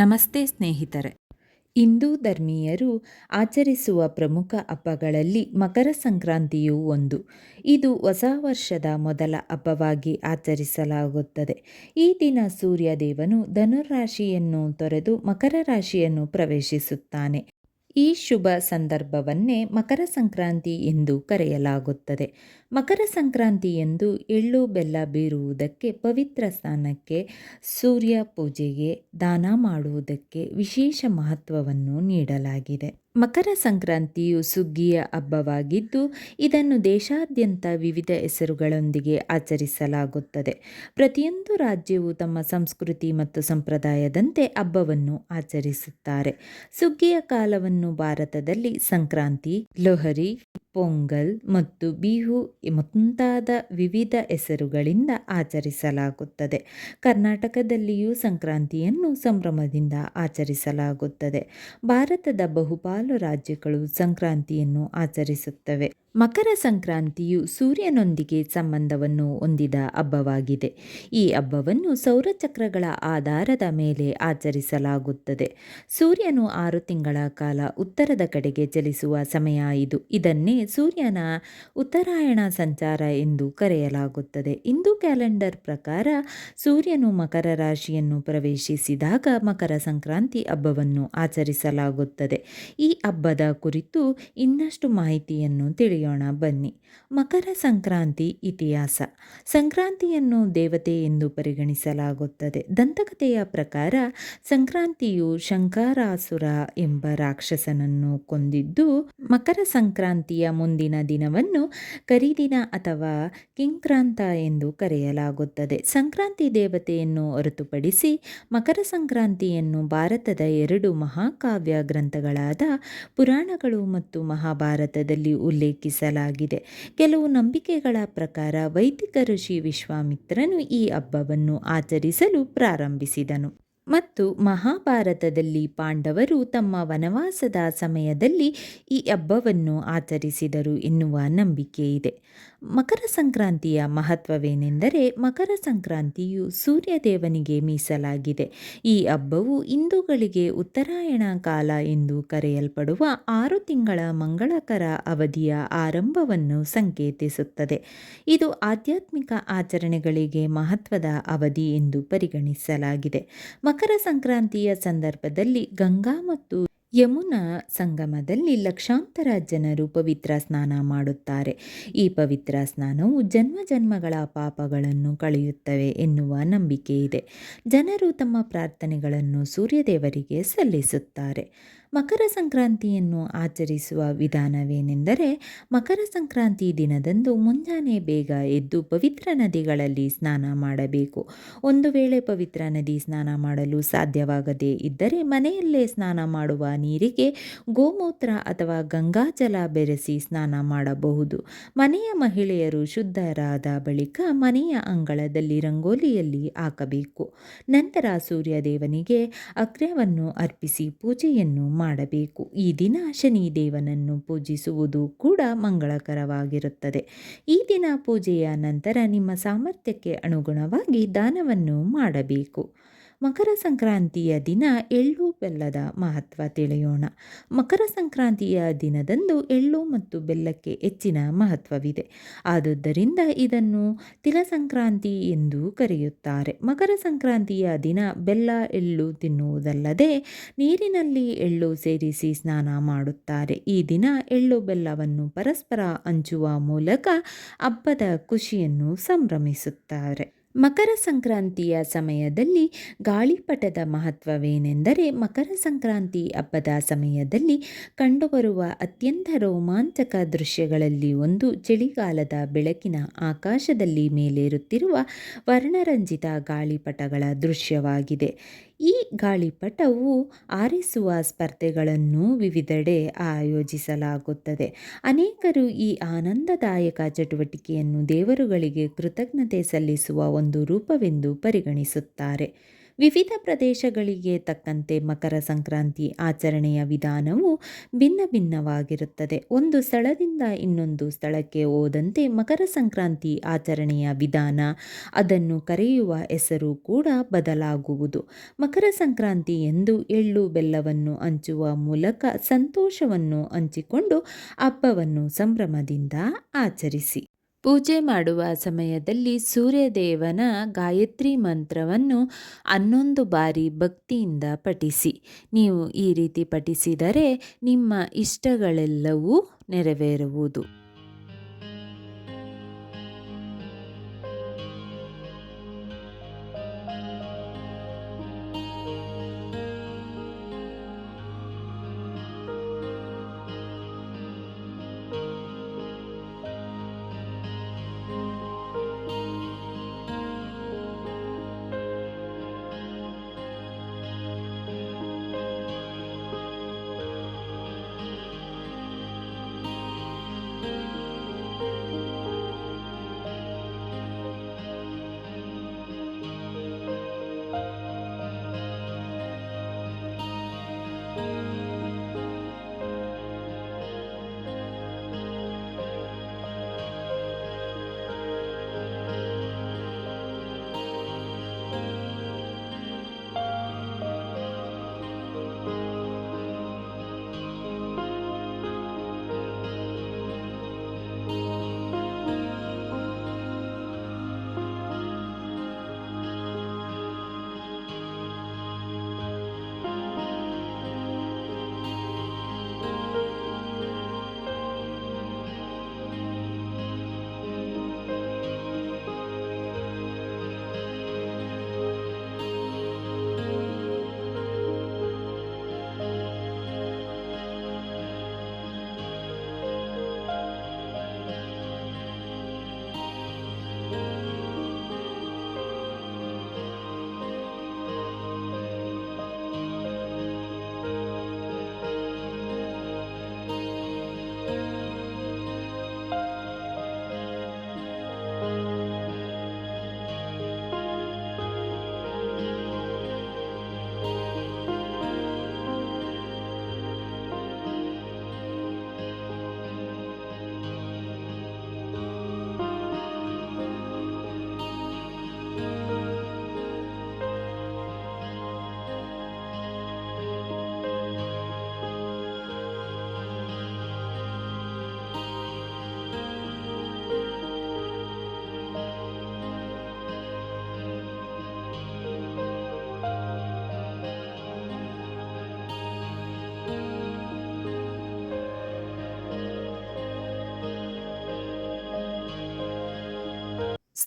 ನಮಸ್ತೆ ಸ್ನೇಹಿತರೆ. ಹಿಂದೂ ಧರ್ಮೀಯರು ಆಚರಿಸುವ ಪ್ರಮುಖ ಹಬ್ಬಗಳಲ್ಲಿ ಮಕರ ಸಂಕ್ರಾಂತಿಯೂ ಒಂದು. ಇದು ಹೊಸ ವರ್ಷದ ಮೊದಲ ಹಬ್ಬವಾಗಿ ಆಚರಿಸಲಾಗುತ್ತದೆ. ಈ ದಿನ ಸೂರ್ಯ ದೇವನು ಧನುರಾಶಿಯನ್ನು ತೊರೆದು ಮಕರ ರಾಶಿಯನ್ನು ಪ್ರವೇಶಿಸುತ್ತಾನೆ. ಈ ಶುಭ ಸಂದರ್ಭವನ್ನೇ ಮಕರ ಸಂಕ್ರಾಂತಿ ಎಂದು ಕರೆಯಲಾಗುತ್ತದೆ. ಮಕರ ಸಂಕ್ರಾಂತಿಯಂದು ಎಳ್ಳು ಬೆಲ್ಲ ಬೀರುವುದಕ್ಕೆ ಪವಿತ್ರ ಸ್ಥಾನಕ್ಕೆ ಸೂರ್ಯ ಪೂಜೆಗೆ ದಾನ ಮಾಡುವುದಕ್ಕೆ ವಿಶೇಷ ಮಹತ್ವವನ್ನು ನೀಡಲಾಗಿದೆ. ಮಕರ ಸಂಕ್ರಾಂತಿಯು ಸುಗ್ಗಿಯ ಹಬ್ಬವಾಗಿದ್ದು, ಇದನ್ನು ದೇಶಾದ್ಯಂತ ವಿವಿಧ ಹೆಸರುಗಳೊಂದಿಗೆ ಆಚರಿಸಲಾಗುತ್ತದೆ. ಪ್ರತಿಯೊಂದು ರಾಜ್ಯವು ತಮ್ಮ ಸಂಸ್ಕೃತಿ ಮತ್ತು ಸಂಪ್ರದಾಯದಂತೆ ಹಬ್ಬವನ್ನು ಆಚರಿಸುತ್ತಾರೆ. ಸುಗ್ಗಿಯ ಕಾಲವನ್ನು ಭಾರತದಲ್ಲಿ ಸಂಕ್ರಾಂತಿ, ಲೋಹರಿ, ಪೊಂಗಲ್ ಮತ್ತು ಬಿಹು ಮುಂತಾದ ವಿವಿಧ ಹೆಸರುಗಳಿಂದ ಆಚರಿಸಲಾಗುತ್ತದೆ. ಕರ್ನಾಟಕದಲ್ಲಿಯೂ ಸಂಕ್ರಾಂತಿಯನ್ನು ಸಂಭ್ರಮದಿಂದ ಆಚರಿಸಲಾಗುತ್ತದೆ. ಭಾರತದ ಬಹುಪಾಲು ರಾಜ್ಯಗಳು ಸಂಕ್ರಾಂತಿಯನ್ನು ಆಚರಿಸುತ್ತವೆ. ಮಕರ ಸಂಕ್ರಾಂತಿಯು ಸೂರ್ಯನೊಂದಿಗೆ ಸಂಬಂಧವನ್ನು ಹೊಂದಿದ ಹಬ್ಬವಾಗಿದೆ. ಈ ಹಬ್ಬವನ್ನು ಸೌರಚಕ್ರಗಳ ಆಧಾರದ ಮೇಲೆ ಆಚರಿಸಲಾಗುತ್ತದೆ. ಸೂರ್ಯನು ಆರು ತಿಂಗಳ ಕಾಲ ಉತ್ತರದ ಕಡೆಗೆ ಚಲಿಸುವ ಸಮಯ ಇದು. ಇದನ್ನೇ ಸೂರ್ಯನ ಉತ್ತರಾಯಣ ಸಂಚಾರ ಎಂದು ಕರೆಯಲಾಗುತ್ತದೆ. ಹಿಂದೂ ಕ್ಯಾಲೆಂಡರ್ ಪ್ರಕಾರ ಸೂರ್ಯನು ಮಕರ ರಾಶಿಯನ್ನು ಪ್ರವೇಶಿಸಿದಾಗ ಮಕರ ಸಂಕ್ರಾಂತಿ ಹಬ್ಬವನ್ನು ಆಚರಿಸಲಾಗುತ್ತದೆ. ಈ ಹಬ್ಬದ ಕುರಿತು ಇನ್ನಷ್ಟು ಮಾಹಿತಿಯನ್ನು ತಿಳಿಯೋಣ ಬನ್ನಿ. ಮಕರ ಸಂಕ್ರಾಂತಿ ಇತಿಹಾಸ. ಸಂಕ್ರಾಂತಿಯನ್ನು ದೇವತೆ ಎಂದು ಪರಿಗಣಿಸಲಾಗುತ್ತದೆ. ದಂತಕಥೆಯ ಪ್ರಕಾರ, ಸಂಕ್ರಾಂತಿಯು ಶಂಕರಾಸುರ ಎಂಬ ರಾಕ್ಷಸನನ್ನು ಕೊಂದಿದ್ದು, ಮಕರ ಸಂಕ್ರಾಂತಿಯ ಮುಂದಿನ ದಿನವನ್ನು ಕರಿದಿನ ಅಥವಾ ಕಿಂಕ್ರಾಂತ ಎಂದು ಕರೆಯಲಾಗುತ್ತದೆ. ಸಂಕ್ರಾಂತಿ ದೇವತೆಯನ್ನು ಹೊರತುಪಡಿಸಿ, ಮಕರ ಸಂಕ್ರಾಂತಿಯನ್ನು ಭಾರತದ ಎರಡು ಮಹಾಕಾವ್ಯ ಗ್ರಂಥಗಳಾದ ಪುರಾಣಗಳು ಮತ್ತು ಮಹಾಭಾರತದಲ್ಲಿ ಉಲ್ಲೇಖಿಸಲಾಗಿದೆ ಕೆಲವು ನಂಬಿಕೆಗಳ ಪ್ರಕಾರ ವೈದಿಕ ಋಷಿ ವಿಶ್ವಾಮಿತ್ರನು ಈ ಹಬ್ಬವನ್ನು ಆಚರಿಸಲು ಪ್ರಾರಂಭಿಸಿದನು. ಮತ್ತು ಮಹಾಭಾರತದಲ್ಲಿ ಪಾಂಡವರು ತಮ್ಮ ವನವಾಸದ ಸಮಯದಲ್ಲಿ ಈ ಹಬ್ಬವನ್ನು ಆಚರಿಸಿದರು ಎನ್ನುವ ನಂಬಿಕೆ ಇದೆ ಮಕರ ಸಂಕ್ರಾಂತಿಯ ಮಹತ್ವವೇನೆಂದರೆ ಮಕರ ಸಂಕ್ರಾಂತಿಯು ಸೂರ್ಯದೇವನಿಗೆ ಮೀಸಲಾಗಿದೆ. ಈ ಹಬ್ಬವು ಹಿಂದೂಗಳಿಗೆ ಉತ್ತರಾಯಣ ಕಾಲ ಎಂದು ಕರೆಯಲ್ಪಡುವ ಆರು ತಿಂಗಳ ಮಂಗಳಕರ ಅವಧಿಯ ಆರಂಭವನ್ನು ಸಂಕೇತಿಸುತ್ತದೆ. ಇದು ಆಧ್ಯಾತ್ಮಿಕ ಆಚರಣೆಗಳಿಗೆ ಮಹತ್ವದ ಅವಧಿ ಎಂದು ಪರಿಗಣಿಸಲಾಗಿದೆ. ಮಕರ ಸಂಕ್ರಾಂತಿಯ ಸಂದರ್ಭದಲ್ಲಿ ಗಂಗಾ ಮತ್ತು ಯಮುನಾ ಸಂಗಮದಲ್ಲಿ ಲಕ್ಷಾಂತರ ಜನರು ಪವಿತ್ರ ಸ್ನಾನ ಮಾಡುತ್ತಾರೆ. ಈ ಪವಿತ್ರ ಸ್ನಾನವು ಜನ್ಮ ಜನ್ಮಗಳ ಪಾಪಗಳನ್ನು ಕಳೆಯುತ್ತವೆ ಎನ್ನುವ ನಂಬಿಕೆ ಇದೆ. ಜನರು ತಮ್ಮ ಪ್ರಾರ್ಥನೆಗಳನ್ನು ಸೂರ್ಯದೇವರಿಗೆ ಸಲ್ಲಿಸುತ್ತಾರೆ. ಮಕರ ಸಂಕ್ರಾಂತಿಯನ್ನು ಆಚರಿಸುವ ವಿಧಾನವೇನೆಂದರೆ, ಮಕರ ಸಂಕ್ರಾಂತಿ ದಿನದಂದು ಮುಂಜಾನೆ ಬೇಗ ಎದ್ದು ಪವಿತ್ರ ನದಿಗಳಲ್ಲಿ ಸ್ನಾನ ಮಾಡಬೇಕು. ಒಂದು ವೇಳೆ ಪವಿತ್ರ ನದಿ ಸ್ನಾನ ಮಾಡಲು ಸಾಧ್ಯವಾಗದೇ ಇದ್ದರೆ ಮನೆಯಲ್ಲೇ ಸ್ನಾನ ಮಾಡುವ ನೀರಿಗೆ ಗೋಮೂತ್ರ ಅಥವಾ ಗಂಗಾಜಲ ಬೆರೆಸಿ ಸ್ನಾನ ಮಾಡಬಹುದು. ಮನೆಯ ಮಹಿಳೆಯರು ಶುದ್ಧರಾದ ಬಳಿಕ ಮನೆಯ ಅಂಗಳದಲ್ಲಿ ರಂಗೋಲಿಯಲ್ಲಿ ಹಾಕಬೇಕು. ನಂತರ ಸೂರ್ಯದೇವನಿಗೆ ಅಗ್ರವನ್ನು ಅರ್ಪಿಸಿ ಪೂಜೆಯನ್ನು ಮಾಡಬೇಕು. ಈ ದಿನ ಶನಿ ದೇವನನ್ನು ಪೂಜಿಸುವುದು ಕೂಡ ಮಂಗಳಕರವಾಗಿರುತ್ತದೆ. ಈ ದಿನ ಪೂಜೆಯ ನಂತರ ನಿಮ್ಮ ಸಾಮರ್ಥ್ಯಕ್ಕೆ ಅನುಗುಣವಾಗಿ ದಾನವನ್ನು ಮಾಡಬೇಕು. ಮಕರ ಸಂಕ್ರಾಂತಿಯ ದಿನ ಎಳ್ಳು ಬೆಲ್ಲದ ಮಹತ್ವ ತಿಳಿಯೋಣ. ಮಕರ ಸಂಕ್ರಾಂತಿಯ ದಿನದಂದು ಎಳ್ಳು ಮತ್ತು ಬೆಲ್ಲಕ್ಕೆ ಹೆಚ್ಚಿನ ಮಹತ್ವವಿದೆ. ಆದುದರಿಂದ ಇದನ್ನು ತಿಲ ಸಂಕ್ರಾಂತಿ ಎಂದು ಕರೆಯುತ್ತಾರೆ. ಮಕರ ಸಂಕ್ರಾಂತಿಯ ದಿನ ಬೆಲ್ಲ, ಎಳ್ಳು ತಿನ್ನುವುದಲ್ಲದೆ ನೀರಿನಲ್ಲಿ ಎಳ್ಳು ಸೇರಿಸಿ ಸ್ನಾನ ಮಾಡುತ್ತಾರೆ. ಈ ದಿನ ಎಳ್ಳು ಬೆಲ್ಲವನ್ನು ಪರಸ್ಪರ ಹಂಚುವ ಮೂಲಕ ಹಬ್ಬದ ಖುಷಿಯನ್ನು ಸಂಭ್ರಮಿಸುತ್ತಾರೆ. ಮಕರ ಸಂಕ್ರಾಂತಿಯ ಸಮಯದಲ್ಲಿ ಗಾಳಿಪಟದ ಮಹತ್ವವೇನೆಂದರೆ ಮಕರ ಸಂಕ್ರಾಂತಿ ಹಬ್ಬದ ಸಮಯದಲ್ಲಿ ಕಂಡುಬರುವ ಅತ್ಯಂತ ರೋಮಾಂಚಕ ದೃಶ್ಯಗಳಲ್ಲಿ ಒಂದು ಚಳಿಗಾಲದ ಬೆಳಕಿನ ಆಕಾಶದಲ್ಲಿ ಮೇಲೇರುತ್ತಿರುವ ವರ್ಣರಂಜಿತ ಗಾಳಿಪಟಗಳ ದೃಶ್ಯವಾಗಿದೆ. ಈ ಗಾಳಿಪಟವು ಆರಿಸುವ ಸ್ಪರ್ಧೆಗಳನ್ನು ವಿವಿಧೆಡೆ ಆಯೋಜಿಸಲಾಗುತ್ತದೆ. ಅನೇಕರು ಈ ಆನಂದದಾಯಕ ಚಟುವಟಿಕೆಯನ್ನು ದೇವರುಗಳಿಗೆ ಕೃತಜ್ಞತೆ ಸಲ್ಲಿಸುವ ಒಂದು ರೂಪವೆಂದು ಪರಿಗಣಿಸುತ್ತಾರೆ. ವಿವಿಧ ಪ್ರದೇಶಗಳಿಗೆ ತಕ್ಕಂತೆ ಮಕರ ಸಂಕ್ರಾಂತಿ ಆಚರಣೆಯ ವಿಧಾನವು ಭಿನ್ನ ಭಿನ್ನವಾಗಿರುತ್ತದೆ. ಒಂದು ಸ್ಥಳದಿಂದ ಇನ್ನೊಂದು ಸ್ಥಳಕ್ಕೆ ಹೋದಂತೆ ಮಕರ ಸಂಕ್ರಾಂತಿ ಆಚರಣೆಯ ವಿಧಾನ, ಅದನ್ನು ಕರೆಯುವ ಹೆಸರು ಕೂಡ ಬದಲಾಗುವುದು. ಮಕರ ಸಂಕ್ರಾಂತಿ ಎಂದು ಎಳ್ಳು ಬೆಲ್ಲವನ್ನು ಹಂಚುವ ಮೂಲಕ ಸಂತೋಷವನ್ನು ಹಂಚಿಕೊಂಡು ಹಬ್ಬವನ್ನು ಸಂಭ್ರಮದಿಂದ ಆಚರಿಸಿ. ಪೂಜೆ ಮಾಡುವ ಸಮಯದಲ್ಲಿ ಸೂರ್ಯದೇವನ ಗಾಯತ್ರಿ ಮಂತ್ರವನ್ನು ಹನ್ನೊಂದು ಬಾರಿ ಭಕ್ತಿಯಿಂದ ಪಠಿಸಿ. ನೀವು ಈ ರೀತಿ ಪಠಿಸಿದರೆ ನಿಮ್ಮ ಇಷ್ಟಗಳೆಲ್ಲವೂ ನೆರವೇರುವುದು.